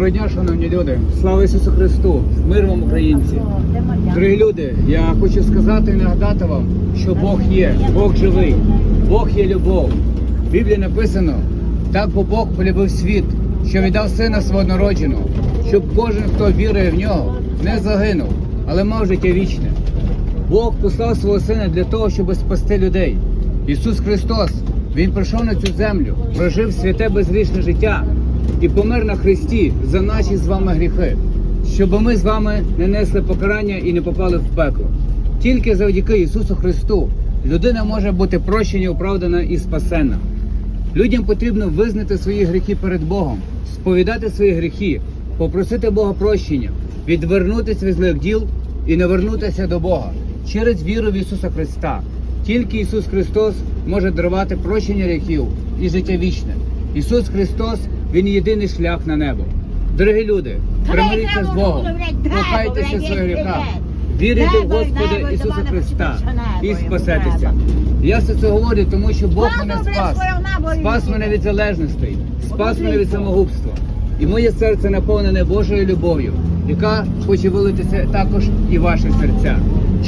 Доброго дня, шановні люди. Слава Ісусу Христу! Мир вам, українці! Дорогі люди, я хочу сказати і нагадати вам, що Бог є, Бог живий, Бог є любов. В Біблії написано, так бо Бог полюбив світ, що віддав сина свого народженого, щоб кожен, хто вірує в нього, не загинув, але мав життя вічне. Бог послав свого сина для того, щоб спасти людей. Ісус Христос, Він прийшов на цю землю, прожив святе безгрішне життя і помер на Христі за наші з вами гріхи, щоб ми з вами не несли покарання і не попали в пекло. Тільки завдяки Ісусу Христу людина може бути прощена, оправдана і спасена. Людям потрібно визнати свої гріхи перед Богом, сповідати свої гріхи, попросити Бога прощення, відвернутися від злих діл і навернутися до Бога через віру в Ісуса Христа. Тільки Ісус Христос може дарувати прощення гріхів і життя вічне. Ісус Христос Він єдиний шлях на небо. Дорогі люди, примиріться з Богом, покайтеся в своїх гріхах, вірите в Господа Ісуса Христа і спасетеся. Я все це говорю, тому що Бог мене спас. Спас мене від залежностей, спас мене від самогубства. І моє серце наповнене Божою любов'ю, яка хоче вилитися також і в ваші серця.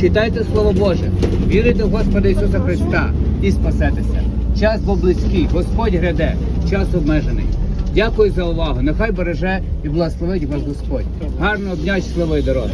Читайте Слово Боже, вірите в Господа Ісуса Христа і спасетеся. Час бо близький, Господь гряде, час обмежений. Дякую за увагу. Нехай береже і благословить вас Господь. Гарного дня, щасливої дороги.